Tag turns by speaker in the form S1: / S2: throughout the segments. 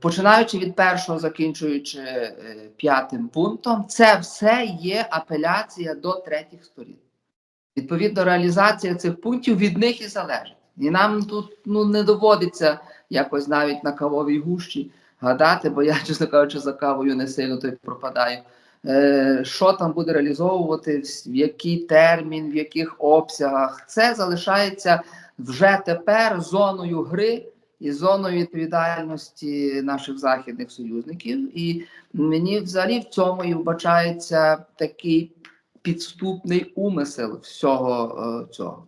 S1: починаючи від першого, закінчуючи е, п'ятим пунктом, це все є апеляція до третіх сторін. Відповідно, реалізація цих пунктів від них і залежить. І нам тут ну, не доводиться якось навіть на кавовій гущі гадати, бо я, чесно кажучи, за кавою не сильно то пропадаю. Е, що там буде реалізовувати, в який термін, в яких обсягах, це залишається вже тепер зоною гри і зоною відповідальності наших західних союзників. І мені взагалі в цьому і вбачається такий підступний умисел всього е, цього.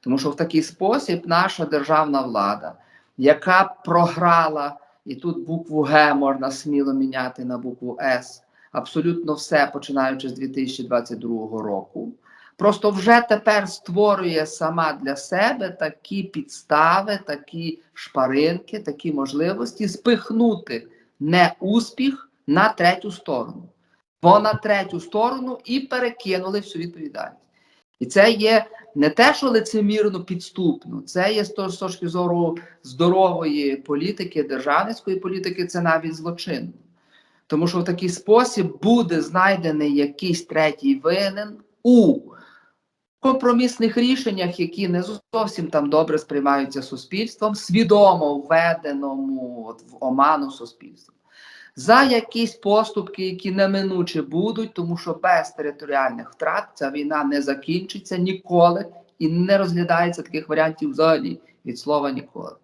S1: Тому що в такий спосіб наша державна влада, яка програла, і тут букву Г можна сміло міняти на букву С, абсолютно все починаючи з 2022 року. Просто вже тепер створює сама для себе такі підстави, такі шпаринки, такі можливості спихнути неуспіх на третю сторону. Бо на третю сторону і перекинули всю відповідальність. І це є не те, що лицемірно підступно, це є з точки зору здорової політики, державницької політики, це навіть злочинно. Тому що в такий спосіб буде знайдений якийсь третій винен у компромісних рішеннях, які не зовсім там добре сприймаються суспільством, свідомо введеному от, в оману суспільства. За якісь поступки, які неминуче будуть, тому що без територіальних втрат ця війна не закінчиться ніколи і не розглядається таких варіантів взагалі від слова ніколи.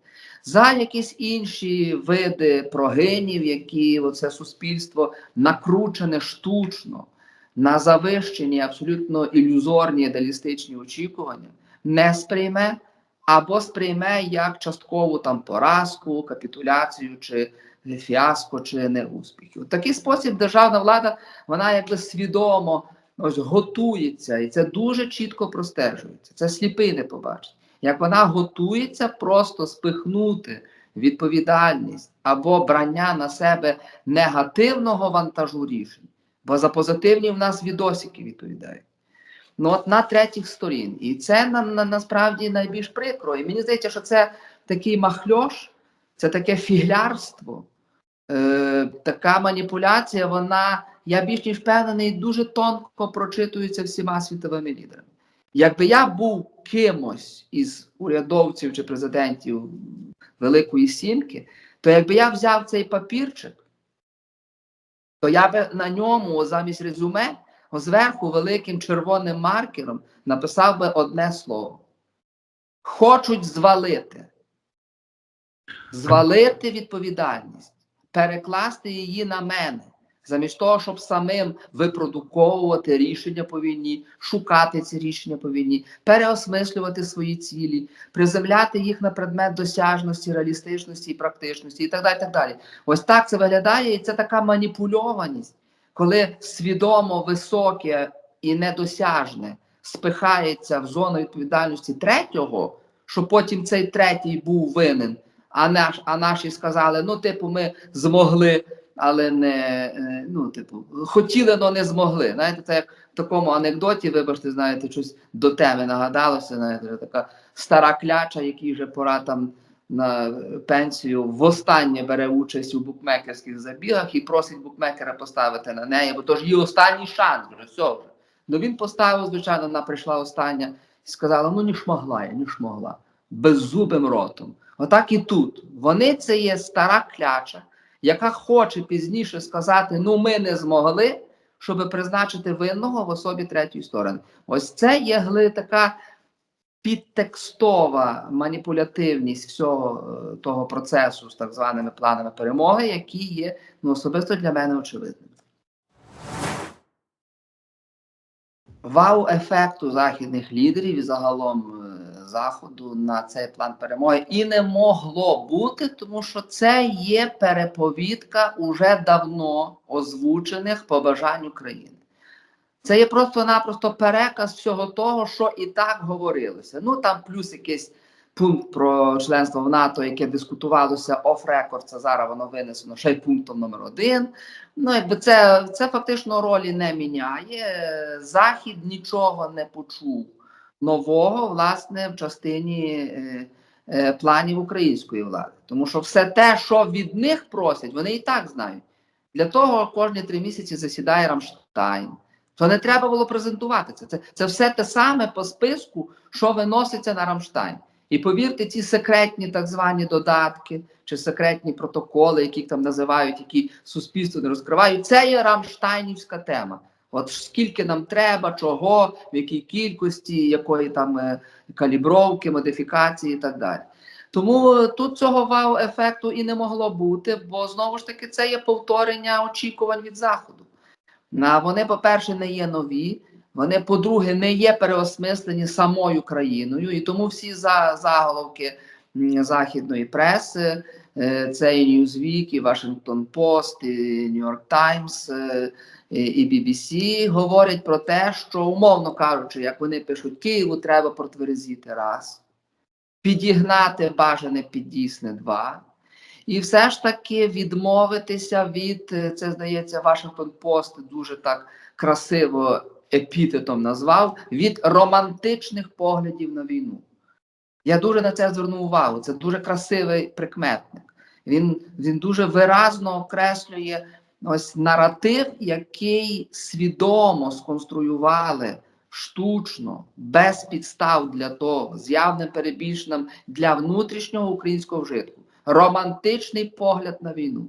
S1: За якісь інші види прогинів, які оце суспільство накручене штучно на завищені, абсолютно ілюзорні ідеалістичні очікування, не сприйме або сприйме як часткову там поразку, капітуляцію чи фіаско чи неуспіх. У такий спосіб державна влада вона якби свідомо ось готується, і це дуже чітко простежується. Це сліпий не побачить. Як вона готується просто спихнути відповідальність або брання на себе негативного вантажу рішень, бо за позитивні в нас відосики відповідають. Ну от на третіх сторін. І це на, на, насправді найбільш прикро. І мені здається, що це такий махльош, це таке фіглярство, е, така маніпуляція, вона, я більш ніж впевнений, дуже тонко прочитується всіма світовими лідерами. Якби я був кимось із урядовців чи президентів Великої Сімки, то якби я взяв цей папірчик, то я би на ньому замість резюме зверху великим червоним маркером написав би одне слово: хочуть звалити. Звалити відповідальність, перекласти її на мене, замість того, щоб самим випродуковувати рішення по війні, шукати ці рішення по війні, переосмислювати свої цілі, приземляти їх на предмет досяжності, реалістичності і практичності, і так далі. так далі. Ось так це виглядає, і це така маніпульованість, коли свідомо високе і недосяжне спихається в зону відповідальності третього, що потім цей третій був винен. А наш, а наші сказали: ну, типу, ми змогли, але не е, ну, типу, хотіли, але не змогли. Знаєте, це як в такому анекдоті, вибачте, знаєте, щось до теми нагадалося. Знаєте, така стара кляча, якій вже пора там на пенсію востаннє бере участь у букмекерських забігах і просить букмекера поставити на неї, бо то ж її останній шанс, вже все вже. Ну він поставив, звичайно, вона прийшла остання і сказала: ну ні шмогла я, ні шмогла, беззубим ротом. Отак і тут. Вони це є стара кляча, яка хоче пізніше сказати: ну ми не змогли, щоб призначити винного в особі третьої сторони. Ось це є така підтекстова маніпулятивність всього е, того процесу з так званими планами перемоги, які є ну, особисто для мене очевидними. Вау-ефекту західних лідерів і загалом е, заходу на цей план перемоги і не могло бути, тому що це є переповідка уже давно озвучених побажань України. Це є просто-напросто переказ всього того, що і так говорилося. Ну там плюс якийсь пункт про членство в НАТО, яке дискутувалося оф-рекорд, це зараз воно винесено ще й пунктом номер один. Ну, якби це, це фактично ролі не міняє. Захід нічого не почув нового, власне, в частині е, е, планів української влади. Тому що все те, що від них просять, вони і так знають. Для того кожні три місяці засідає Рамштайн. То не треба було презентувати це. Це, це все те саме по списку, що виноситься на Рамштайн. І повірте, ці секретні так звані додатки чи секретні протоколи, які там називають, які суспільство не розкривають, це є Рамштайнівська тема. От скільки нам треба, чого, в якій кількості, якої там е, калібровки, модифікації і так далі. Тому тут цього вау-ефекту і не могло бути, бо знову ж таки це є повторення очікувань від Заходу. На вони, по-перше, не є нові. Вони, по-друге, не є переосмислені самою країною, і тому всі за заголовки західної преси, е, це і Newsweek, і Washington Post, і New York Times, е, і BBC говорять про те, що, умовно кажучи, як вони пишуть, Києву треба протверезіти раз, підігнати бажане піддійсне два. І все ж таки відмовитися від, е, це здається, Вашингтон Пост дуже так красиво епітетом назвав, від романтичних поглядів на війну. Я дуже на це звернув увагу. Це дуже красивий прикметник. Він, він дуже виразно окреслює ось наратив, який свідомо сконструювали штучно, без підстав для того, з явним перебільшенням для внутрішнього українського вжитку. Романтичний погляд на війну.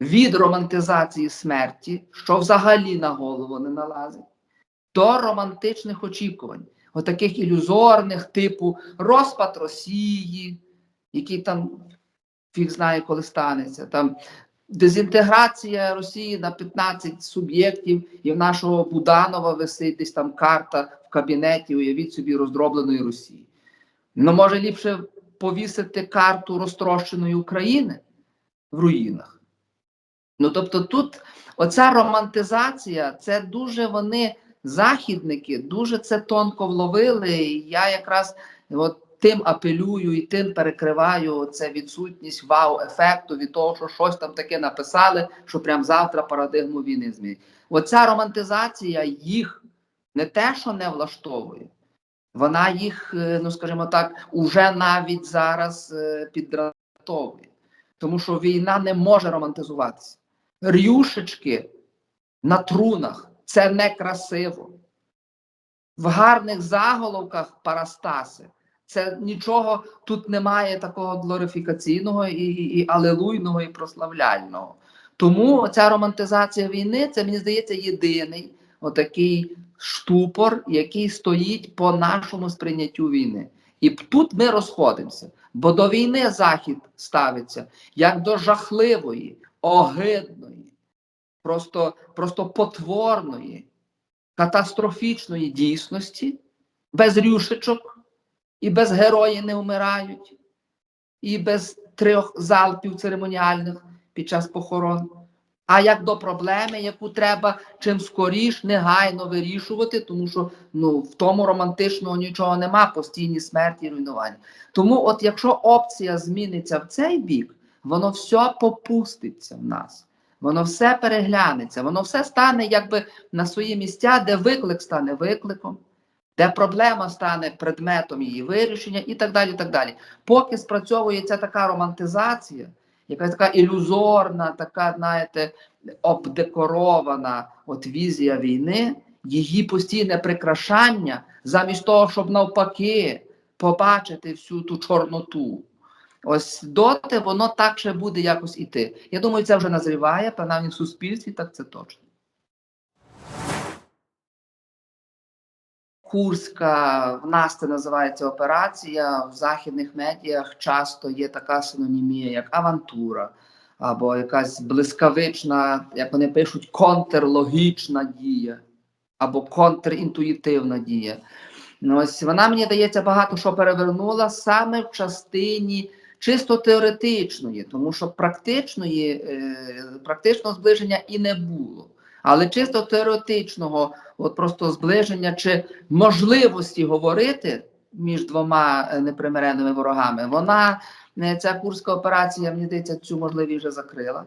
S1: Від романтизації смерті, що взагалі на голову не налазить, до романтичних очікувань, отаких ілюзорних, типу розпад Росії, який там фіг знає, коли станеться. Там дезінтеграція Росії на 15 суб'єктів, і в нашого Буданова висить десь там карта в кабінеті, уявіть собі, роздробленої Росії. Ну, може ліпше повісити карту розтрощеної України в руїнах. Ну, тобто, тут оця романтизація, це дуже вони, західники, дуже це тонко вловили. І я якраз от тим апелюю і тим перекриваю це відсутність вау-ефекту від того, що щось там таке написали, що прям завтра парадигму війни змінить. Оця романтизація їх не те, що не влаштовує, вона їх, е, ну скажімо так, уже навіть зараз е, піддратовує. Тому що війна не може романтизуватися. Рюшечки на трунах це некрасиво. В гарних заголовках Парастаси. Це нічого тут немає такого глорифікаційного і, і, алелуйного, і прославляльного. Тому ця романтизація війни, це мені здається єдиний отакий штупор, який стоїть по нашому сприйняттю війни. І тут ми розходимося, бо до війни Захід ставиться як до жахливої, огидної, просто, просто потворної, катастрофічної дійсності, без рюшечок, і без герої не вмирають, і без трьох залпів церемоніальних під час похорон. А як до проблеми, яку треба чим скоріш негайно вирішувати, тому що ну в тому романтичного нічого нема, постійні смерті і руйнування. Тому, от якщо опція зміниться в цей бік, воно все попуститься в нас, воно все переглянеться, воно все стане якби на свої місця, де виклик стане викликом, де проблема стане предметом її вирішення, і так далі. так далі. Поки спрацьовується така романтизація якась така ілюзорна, така, знаєте, обдекорована от візія війни, її постійне прикрашання, замість того, щоб навпаки побачити всю ту чорноту. Ось доти воно так ще буде якось іти. Я думаю, це вже назріває, принаймні в суспільстві, так це точно. Курська, в нас це називається операція. В західних медіях часто є така синонімія, як авантура, або якась блискавична, як вони пишуть, контрлогічна дія, або контрінтуїтивна дія. Ну, ось вона мені дається багато що перевернула саме в частині чисто теоретичної, тому що практичної, е, практичного зближення і не було. Але чисто теоретичного, от просто зближення чи можливості говорити між двома е, непримиреними ворогами, вона е, ця курська операція, мені здається, цю можливість вже закрила.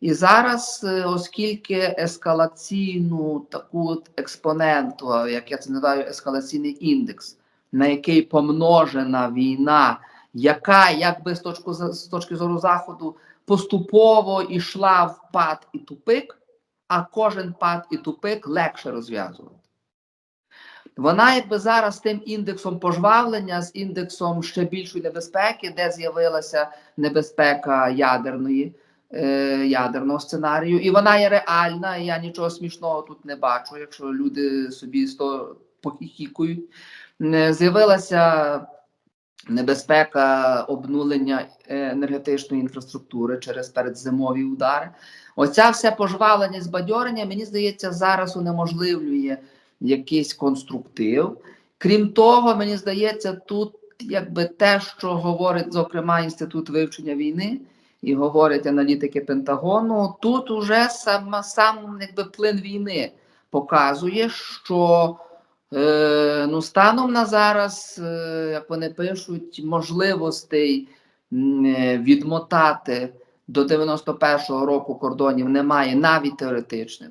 S1: І зараз, е, оскільки ескалаційну таку експоненту, як я це називаю, ескалаційний індекс, на який помножена війна яка якби з точки, з точки зору заходу поступово йшла в пад і тупик, а кожен пад і тупик легше розв'язувати. Вона, якби зараз тим індексом пожвавлення, з індексом ще більшої небезпеки, де з'явилася небезпека ядерної, е, ядерного сценарію, і вона є реальна. і Я нічого смішного тут не бачу, якщо люди собі з того похіхікують. Е, З'явилася небезпека обнулення е, енергетичної інфраструктури через передзимові удари. Оця все пожвавлення і збадьорення, мені здається, зараз унеможливлює якийсь конструктив. Крім того, мені здається, тут якби те, що говорить, зокрема, інститут вивчення війни і говорять аналітики Пентагону, тут уже сам, сам якби плин війни показує, що е, ну, станом на зараз, е, як вони пишуть, можливостей е, відмотати до 91-го року кордонів немає навіть теоретичних.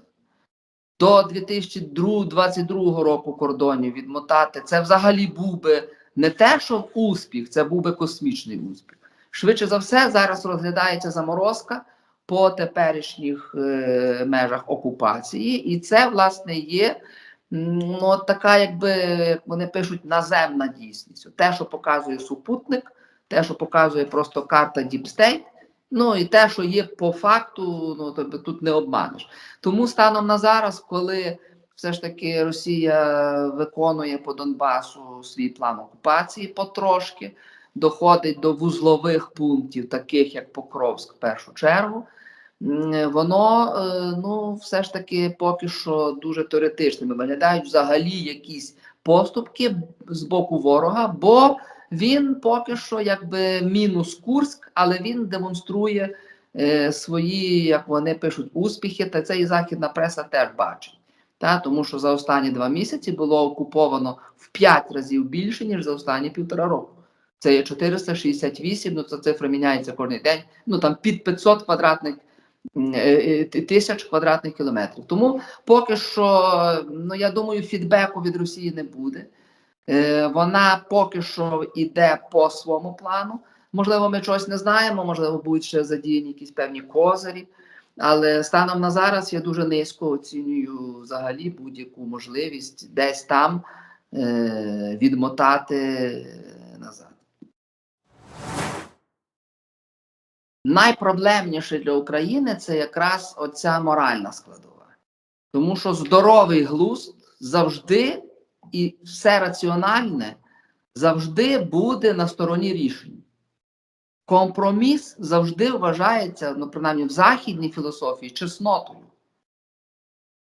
S1: До 2022 року кордонів відмотати це взагалі був би не те, що успіх, це був би космічний успіх. Швидше за все, зараз розглядається заморозка по теперішніх е, межах окупації, і це, власне, є ну, така, якби як вони пишуть, наземна дійсність. Те, що показує супутник, те, що показує просто карта State, Ну і те, що є по факту, ну тобто тут не обманеш. Тому станом на зараз, коли все ж таки Росія виконує по Донбасу свій план окупації потрошки, доходить до вузлових пунктів, таких як Покровськ, в першу чергу, воно е, ну все ж таки поки що дуже теоретичними виглядають взагалі якісь поступки з боку ворога. бо він поки що якби мінус Курськ, але він демонструє е, свої, як вони пишуть, успіхи. Та це і західна преса теж бачить. Та, тому що за останні два місяці було окуповано в 5 разів більше, ніж за останні півтора року. Це є 468, ну це цифра міняється кожен день. Ну там під 500 квадратних е, е, тисяч квадратних кілометрів. Тому поки що, ну я думаю, фідбеку від Росії не буде. Е, Вона поки що йде по своєму плану. Можливо, ми чогось не знаємо, можливо, будуть ще задіяні якісь певні козирі. Але станом на зараз я дуже низько оцінюю взагалі будь-яку можливість десь там е, відмотати назад. Найпроблемніше для України це якраз оця моральна складова. Тому що здоровий глузд завжди і все раціональне завжди буде на стороні рішень. Компроміс завжди вважається, ну, принаймні в західній філософії, чеснотою.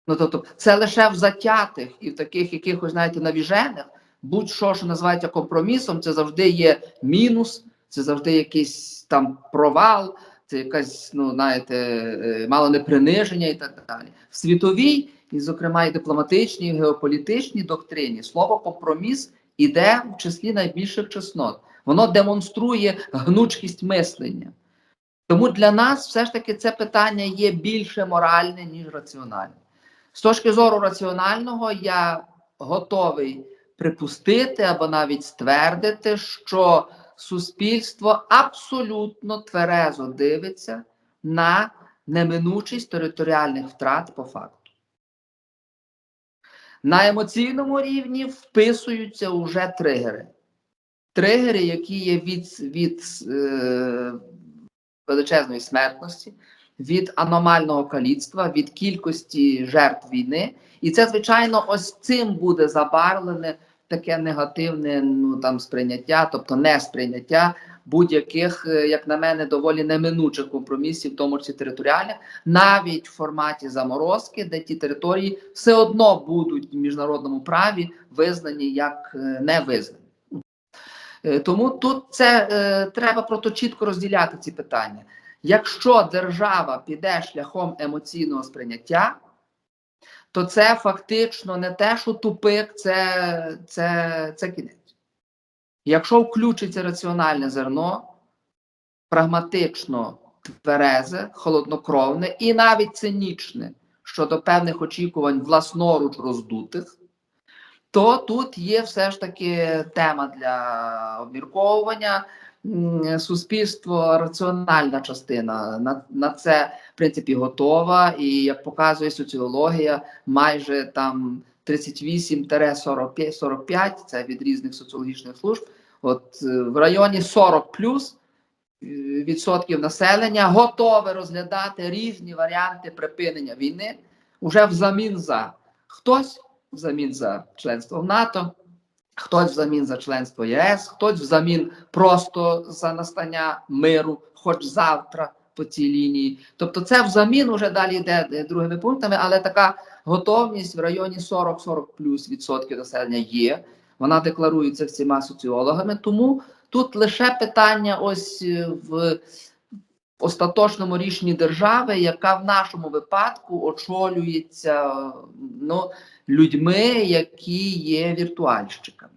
S1: Ну, тобто, це лише в затятих і в таких якихось, знаєте, навіжених, будь-що, що називається компромісом, це завжди є мінус, це завжди якийсь там провал, це якась, ну, знаєте, е, мало не приниження і так далі. В світовій, і, зокрема, і дипломатичній, і геополітичній доктрині слово компроміс іде в числі найбільших чеснот. Воно демонструє гнучкість мислення. Тому для нас все ж таки це питання є більше моральне, ніж раціональне. З точки зору раціонального, я готовий припустити або навіть ствердити, що суспільство абсолютно тверезо дивиться на неминучість територіальних втрат по факту. На емоційному рівні вписуються уже тригери. Тригери, які є від, від е, величезної смертності, від аномального каліцтва, від кількості жертв війни. І це, звичайно, ось цим буде забарвлене таке негативне ну, там, сприйняття, тобто не сприйняття будь-яких, е, як на мене, доволі неминучих компромісів, в тому числі територіальних, навіть в форматі заморозки, де ті території все одно будуть в міжнародному праві визнані як е, не визнані. Е, Тому тут це треба просто чітко розділяти ці питання. Якщо держава піде шляхом емоційного сприйняття, то це фактично не те, що тупик, це, це, це кінець. Якщо включиться раціональне зерно, прагматично тверезе, холоднокровне і навіть цинічне щодо певних очікувань власноруч роздутих, то тут є все ж таки тема для обмірковування. суспільство раціональна частина. На, на це, в принципі, готова. І як показує соціологія, майже там 38-45, це від різних соціологічних служб. От е, в районі 40 плюс е, відсотків населення готове розглядати різні варіанти припинення війни уже взамін за хтось взамін за членство в НАТО, хтось взамін за членство ЄС, хтось взамін просто за настання миру, хоч завтра по цій лінії. Тобто, це взамін уже далі йде е, другими пунктами, але така готовність в районі 40-40 плюс відсотків населення є. Вона декларується всіма соціологами. Тому тут лише питання ось е, в остаточному рішенні держави, яка в нашому випадку очолюється ну, людьми, які є віртуальщиками.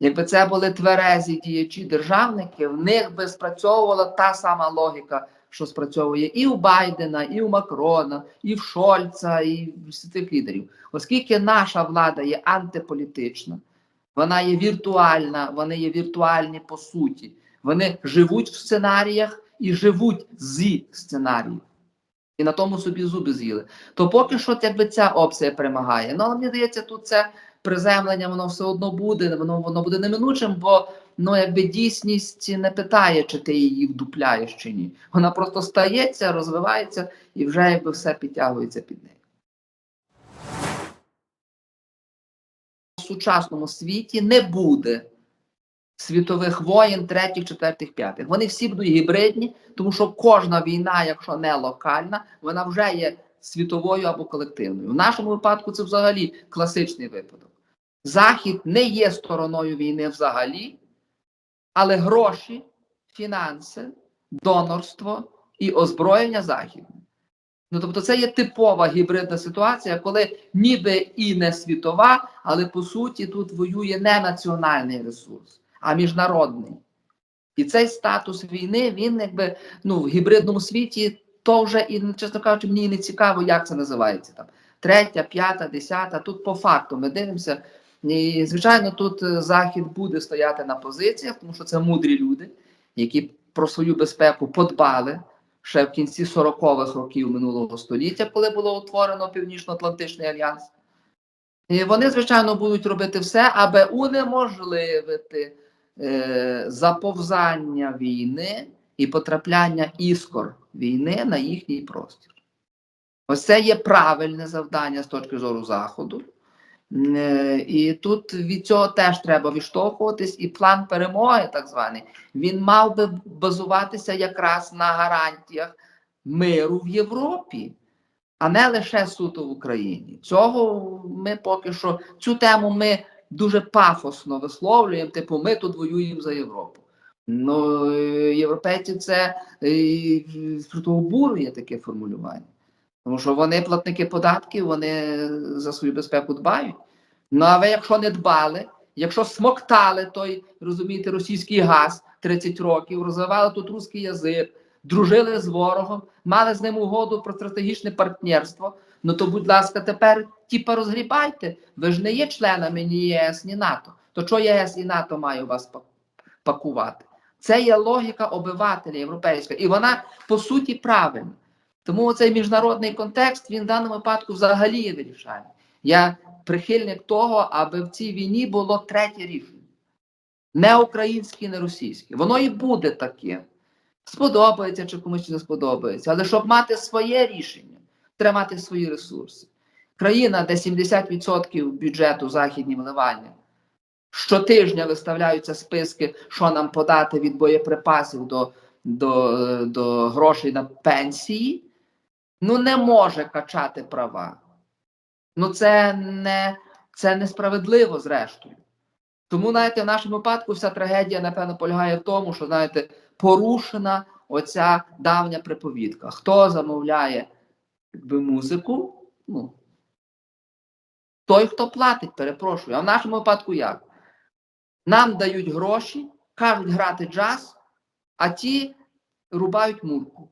S1: Якби це були тверезі діячі державники, в них би спрацьовувала та сама логіка, що спрацьовує і у Байдена, і у Макрона, і в Шольца, і в цих лідерів. Оскільки наша влада є антиполітична, вона є віртуальна, вони є віртуальні по суті. Вони живуть в сценаріях і живуть зі сценаріїв. І на тому собі зуби з'їли. То поки що якби ця опція перемагає. Ну, але мені здається, тут це приземлення, воно все одно буде, воно воно буде неминучим, бо ну, якби дійсність не питає, чи ти її вдупляєш чи ні. Вона просто стається, розвивається і вже якби все підтягується під неї. Сучасному світі не буде світових воєн, третіх, четвертих, п'ятих. Вони всі будуть гібридні, тому що кожна війна, якщо не локальна, вона вже є світовою або колективною. В нашому випадку це взагалі класичний випадок. Захід не є стороною війни взагалі, але гроші, фінанси, донорство і озброєння західне. Ну, тобто, це є типова гібридна ситуація, коли ніби і не світова, але по суті тут воює не національний ресурс, а міжнародний. І цей статус війни, він якби ну, в гібридному світі, то вже і, чесно кажучи, мені не цікаво, як це називається там. Третя, п'ята, десята. Тут по факту ми дивимося. І, звичайно, тут е, Захід буде стояти на позиціях, тому що це мудрі люди, які про свою безпеку подбали ще в кінці 40-х років минулого століття, коли було утворено Північно-Атлантичний альянс. І вони, звичайно, будуть робити все, аби унеможливити е, заповзання війни і потрапляння іскор війни на їхній простір. Ось це є правильне завдання з точки зору Заходу. Е, І тут від цього теж треба відштовхуватись, і план перемоги, так званий, він мав би базуватися якраз на гарантіях миру в Європі, а не лише суто в Україні. Цього ми поки що цю тему ми дуже пафосно висловлюємо. Типу, ми тут воюємо за Європу. Ну, е, європейці це е, обурює таке формулювання. Тому що вони платники податків, вони за свою безпеку дбають. Ну а ви, якщо не дбали, якщо смоктали той, розумієте, російський газ 30 років, розвивали тут русський язик, дружили з ворогом, мали з ним угоду про стратегічне партнерство, ну то, будь ласка, тепер типа розгрібайте. Ви ж не є членами ні ЄС, ні НАТО. То що ЄС і НАТО має вас пакувати? Це є логіка обивателя європейська, і вона по суті правильна. Тому цей міжнародний контекст він в даному випадку взагалі є вирішальний. Я прихильник того, аби в цій війні було третє рішення. Не українське, не російське. Воно і буде таким. Сподобається чи комусь не сподобається. Але щоб мати своє рішення, треба мати свої ресурси. Країна, де 70% бюджету західні вливання, щотижня виставляються списки, що нам подати від боєприпасів до, до, до грошей на пенсії ну не може качати права. Ну це не це несправедливо зрештою. Тому, знаєте, в нашому випадку вся трагедія, напевно, полягає в тому, що, знаєте, порушена оця давня приповідка. Хто замовляє якби, музику? Ну, той, хто платить, перепрошую. А в нашому випадку як? Нам дають гроші, кажуть грати джаз, а ті рубають мурку.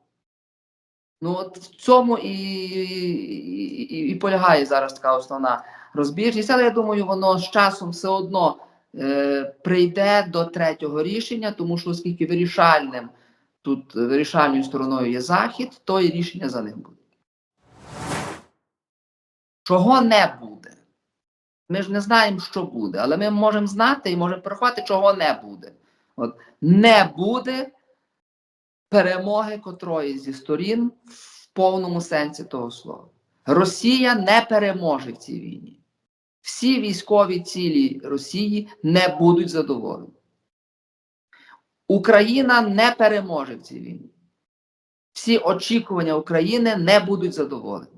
S1: Ну от в цьому і, і, і, полягає зараз така основна розбіжність, але я думаю, воно з часом все одно е, прийде до третього рішення, тому що оскільки вирішальним тут вирішальною стороною є Захід, то і рішення за ним буде. Чого не буде? Ми ж не знаємо, що буде, але ми можемо знати і можемо порахувати, чого не буде. От не буде перемоги котрої зі сторін в повному сенсі того слова. Росія не переможе в цій війні. Всі військові цілі Росії не будуть задоволені. Україна не переможе в цій війні. Всі очікування України не будуть задоволені.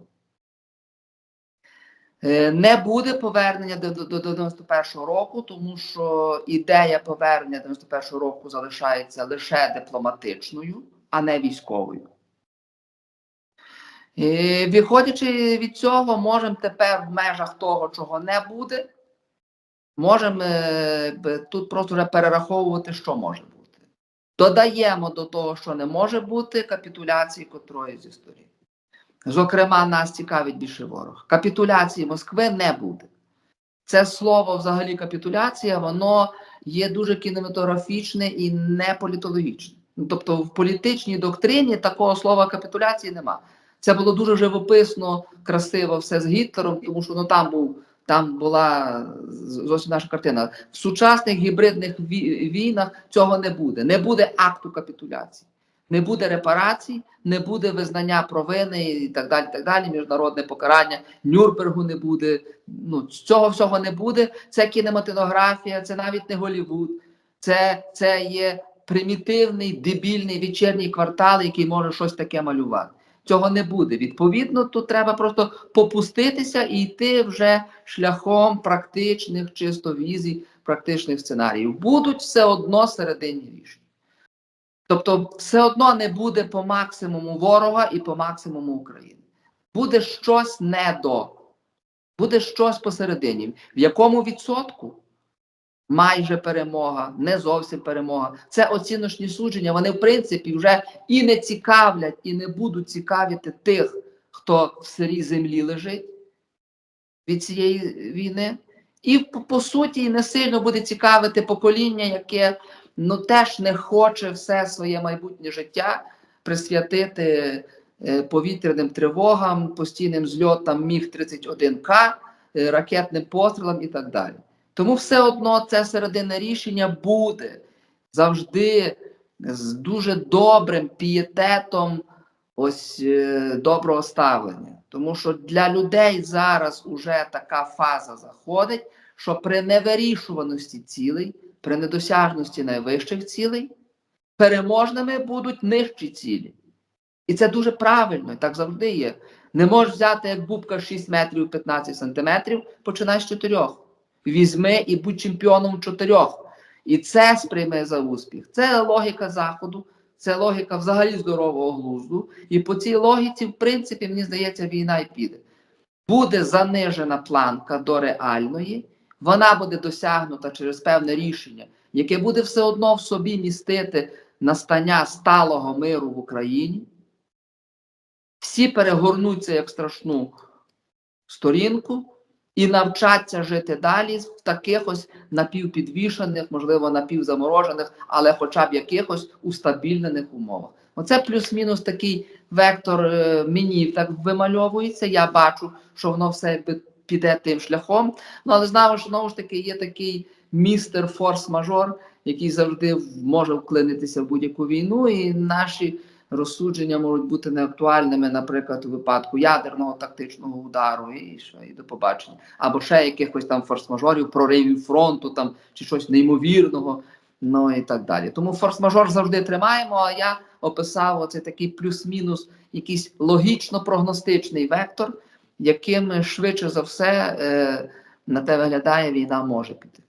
S1: Е, Не буде повернення до, до, до 91-го року, тому що ідея повернення 91-го року залишається лише дипломатичною, а не військовою. І, виходячи від цього, можемо тепер в межах того, чого не буде, можемо е, тут просто вже перераховувати, що може бути. Додаємо до того, що не може бути, капітуляції котрої зі сторін. Зокрема, нас цікавить більше ворог. Капітуляції Москви не буде. Це слово, взагалі, капітуляція, воно є дуже кінематографічне і не політологічне. Ну, Тобто, в політичній доктрині такого слова капітуляції нема. Це було дуже живописно, красиво все з Гітлером, тому що ну, там був. Там була зовсім наша картина. В сучасних гібридних війнах цього не буде. Не буде акту капітуляції, не буде репарацій, не буде визнання провини і так далі. так далі, Міжнародне покарання Нюрнбергу не буде. Ну цього всього не буде. Це кінематографія, це навіть не Голівуд. Це, це є примітивний, дебільний вечірній квартал, який може щось таке малювати. Цього не буде. Відповідно, тут треба просто попуститися і йти вже шляхом практичних, чисто візій, практичних сценаріїв. Будуть все одно серединні рішення. Тобто, все одно не буде по максимуму ворога і по максимуму України. Буде щось не до, буде щось посередині. В якому відсотку? Майже перемога, не зовсім перемога. Це оціночні судження. Вони, в принципі, вже і не цікавлять, і не будуть цікавити тих, хто в сирій землі лежить від цієї війни. І по, суті, і не сильно буде цікавити покоління, яке ну теж не хоче все своє майбутнє життя присвятити е, повітряним тривогам, постійним зльотам Міг-31К, е, ракетним пострілам і так далі. Тому все одно це середина рішення буде завжди з дуже добрим пієтетом ось е, доброго ставлення. Тому що для людей зараз уже така фаза заходить, що при невирішуваності цілей, при недосяжності найвищих цілей, переможними будуть нижчі цілі. І це дуже правильно, і так завжди є. Не можеш взяти як бубка 6 метрів 15 сантиметрів, починай з 4. Візьми і будь чемпіоном чотирьох. І це сприйме за успіх. Це логіка Заходу, це логіка взагалі здорового глузду. І по цій логіці, в принципі, мені здається, війна і піде. Буде занижена планка до реальної, вона буде досягнута через певне рішення, яке буде все одно в собі містити настання сталого миру в Україні. Всі перегорнуться як страшну сторінку і навчаться жити далі в таких ось напівпідвішених, можливо, напівзаморожених, але хоча б якихось устабільнених умовах. Оце плюс-мінус такий вектор е, мені так вимальовується. Я бачу, що воно все якби піде тим шляхом. Ну але знову ж знову ж таки є такий містер форс-мажор, який завжди може вклинитися в будь-яку війну, і наші розсудження можуть бути неактуальними, наприклад, у випадку ядерного тактичного удару, і що і до побачення, або ще якихось там форс-мажорів, проривів фронту там чи щось неймовірного. Ну і так далі. Тому форс-мажор завжди тримаємо. А я описав оцей такий плюс-мінус, якийсь логічно-прогностичний вектор, яким швидше за все е, на те виглядає війна може піти.